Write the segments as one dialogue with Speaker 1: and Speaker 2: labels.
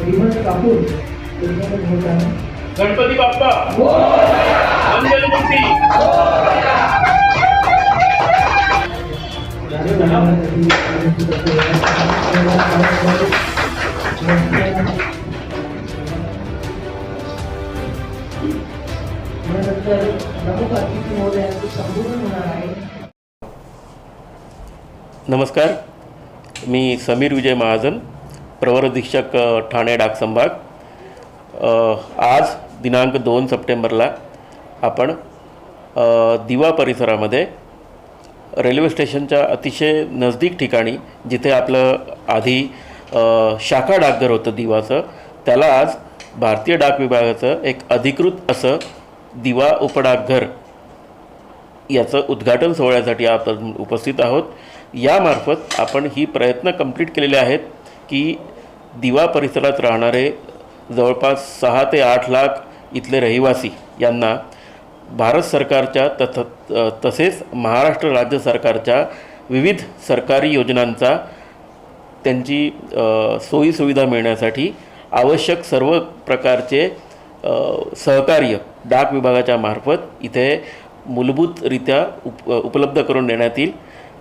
Speaker 1: एकमेकांना घेताना
Speaker 2: गणपती बाप्पा. मंगलमूर्ती
Speaker 1: यानंतर प्रमुख अतिथी महोदयांचं संबोधन होणार आहे.
Speaker 3: नमस्कार. मी समीर विजय महाजन प्रवर अधीक्षक ठाणे डाक संभाग. आज दिनांक दोन सप्टेंबरला आपण दिवा परिसरामध्ये रेल्वे स्टेशनच्या अतिशय नजदीक ठिकाणी जिथे आपलं आधी शाखा डाकघर होतं दिवाचं त्याला आज भारतीय डाक विभागाचं एक अधिकृत असं दिवा उपडाकघर याचं उद्घाटन सोहळ्यासाठी आपण उपस्थित आहोत. यामार्फत आपण ही प्रयत्न कंप्लीट केलेले आहेत. की दिवा परिसरात राहणारे जवळपास सहा ते आठ लाख इथले रहिवासी यांना भारत सरकारच्या तथ तसेच महाराष्ट्र राज्य सरकारच्या विविध सरकारी योजनांचा त्यांची सोयीसुविधा मिळण्यासाठी आवश्यक सर्व प्रकारचे सहकार्य डाक विभागाच्या मार्फत इथे मूलभूतरित्या उप उपलब्ध करून देण्यात येईल.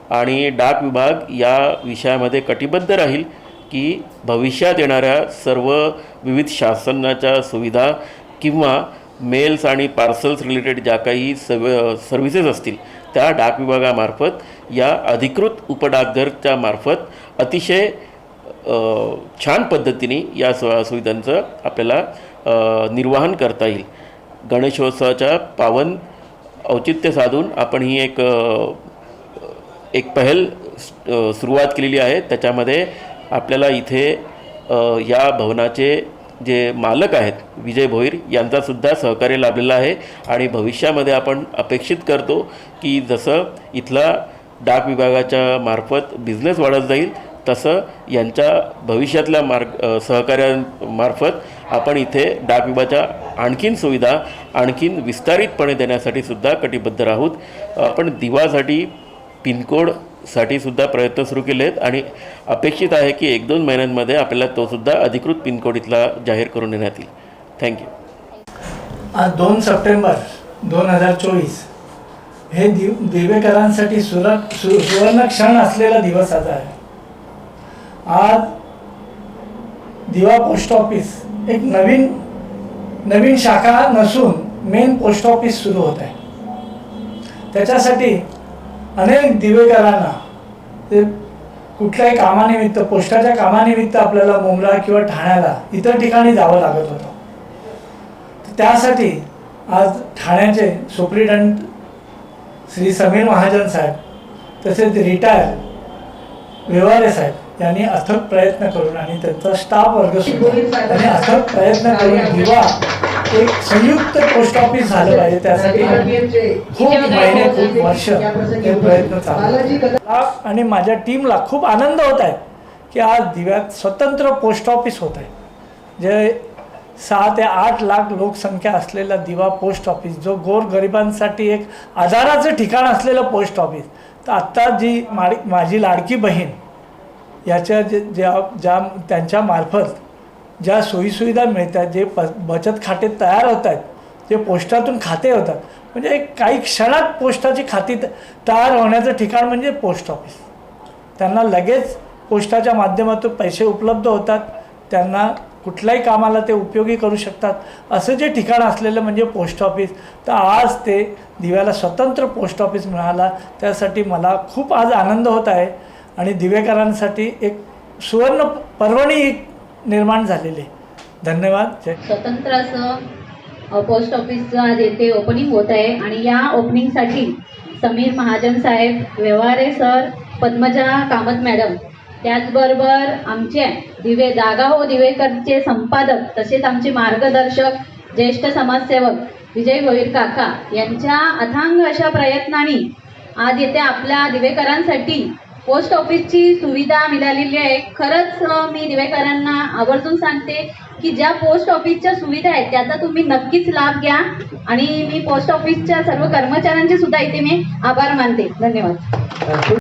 Speaker 3: आणि डाक विभाग या विषयामध्ये कटिबद्ध राहील. की भविष्यात येणाऱ्या सर्व विविध शासनाच्या सुविधा किंवा मेल्स आणि पार्सल्स रिलेटेड ज्या काही सव सर्व्हिसेस असतील त्या डाक विभागामार्फत या अधिकृत उपडाकघरच्या मार्फत अतिशय छान पद्धतीने या सु सुविधांचं आपल्याला निर्वाहन करता येईल. गणेशोत्सवाच्या पावन औचित्य साधून आपण ही एक एक पहल सुरुवात केलेली आहे. त्याच्यामध्ये आपल्याला इथे या भवनाचे जे मालक आहेत विजय भोईर यांचासुद्धा सहकार्य लाभलेलं आहे. आणि भविष्यामध्ये आपण अपेक्षित करतो की जसं इथला डाक विभागाच्या मार्फत बिझनेस वाढत जाईल तसं यांच्या भविष्यातल्या मार्ग सहकार्यामार्फत आपण इथे डाक विभागाच्या आणखीन सुविधा आणखीन विस्तारितपणे देण्यासाठी सुद्धा कटिबद्ध आहोत आपण दिवासाठी पिनकोड साठी सुद्धा प्रयत्न सुरू केले आहेत आणि अपेक्षित आहे की एक दोन महिन्यांमध्ये आपल्याला तो सुद्धा अधिकृत पिनकोड इथला जाहीर करून देण्यात येईल. थँक्यू
Speaker 4: आज दोन सप्टेंबर दोन हजार चोवीस हे दिव दिवेकरांसाठी सुर सु सुवर्ण क्षण असलेला दिवस आज आहे. आज दिवा पोस्ट ऑफिस एक नवीन नवीन शाखा नसून मेन पोस्ट ऑफिस सुरू होत आहे. त्याच्यासाठी अनेक दिवेकरांना ते कुठल्याही कामानिमित्त पोस्टाच्या कामानिमित्त आपल्याला मुंबला किंवा ठाण्याला इतर ठिकाणी जावं लागत होतं. त्यासाठी आज ठाण्याचे सुप्रिटेंडंट श्री समीर महाजन साहेब तसेच रिटायर व्यवहारे साहेब यांनी अथक प्रयत्न करून आणि त्यांचा स्टाफ वर्ग सुद्धा त्यांनी अथक प्रयत्न करून दिवा एक संयुक्त पोस्ट ऑफिस झालं पाहिजे त्यासाठी. खूप महिने खूप वर्ष हे प्रयत्न चालू आणि माझ्या टीमला खूप आनंद होत आहे की आज दिव्यात स्वतंत्र पोस्ट ऑफिस होत आहे. जे सहा ते आठ लाख लोकसंख्या असलेला दिवा पोस्ट ऑफिस जो गोरगरिबांसाठी एक आधाराचं ठिकाण असलेलं पोस्ट ऑफिस तर आत्ता जी माडी माझी लाडकी बहीण याच्या जे ज्या ज्या त्यांच्या मार्फत ज्या सोयीसुविधा मिळतात जे प बचत खाते तयार होत आहेत जे पोस्टातून खाते होतात म्हणजे काही क्षणात पोस्टाची खाती त- तयार होण्याचं ठिकाण म्हणजे पोस्ट ऑफिस. त्यांना लगेच पोस्टाच्या माध्यमातून पैसे उपलब्ध होतात त्यांना कुठल्याही कामाला ते उपयोगी करू शकतात असं जे ठिकाण असलेलं म्हणजे पोस्ट ऑफिस. तर आज ते दिव्याला स्वतंत्र पोस्ट ऑफिस मिळाला त्यासाठी मला खूप आज आनंद होत आहे आणि दिवेकरांसाठी एक सुवर्ण पर्वणी निर्माण झालेले. धन्यवाद. जय
Speaker 5: स्वतंत्र असं पोस्ट ऑफिसचं आज येथे ओपनिंग होत आहे आणि या ओपनिंगसाठी समीर महाजन साहेब व्यवहारे सर पद्मजा कामत मॅडम त्याचबरोबर आमचे दिवे जागा हो दिवेकरचे संपादक तसेच आमचे मार्गदर्शक ज्येष्ठ समाजसेवक विजय गोईर काका यांच्या अथांग अशा प्रयत्नांनी आज येथे आपल्या दिवेकरांसाठी पोस्ट ऑफिसची सुविधा मिळालेली आहे. खरंच मी दिवेकरांना आवर्जून सांगते की ज्या पोस्ट ऑफिसच्या सुविधा आहेत त्याचा तुम्ही नक्कीच लाभ घ्या आणि मी पोस्ट ऑफिसच्या सर्व कर्मचाऱ्यांचे सुद्धा इथे मी आभार मानते. धन्यवाद.